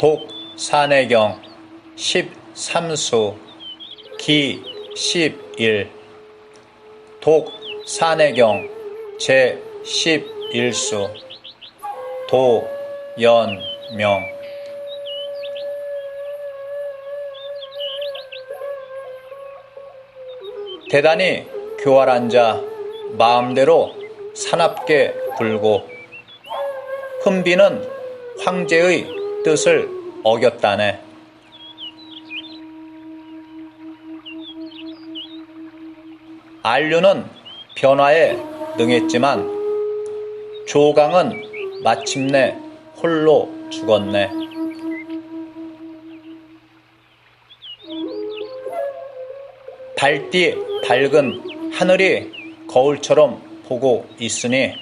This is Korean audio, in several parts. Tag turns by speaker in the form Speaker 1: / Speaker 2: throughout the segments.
Speaker 1: 독사내경 13수 기 11 독사내경 제 11수 도연명. 대단히 교활한 자 마음대로 사납게 굴고 흠비는 황제의 뜻을 어겼다네. 안류는 변화에 능했지만 조강은 마침내 홀로 죽었네. 달띠 밝은 하늘이 거울처럼 보고 있으니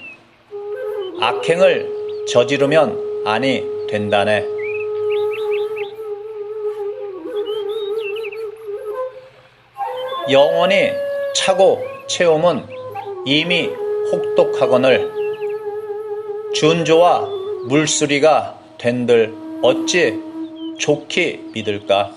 Speaker 1: 악행을 저지르면 아니 된다네. 영원히 차고 채움은 이미 혹독하거늘 준조와 물수리가 된들 어찌 좋게 믿을까?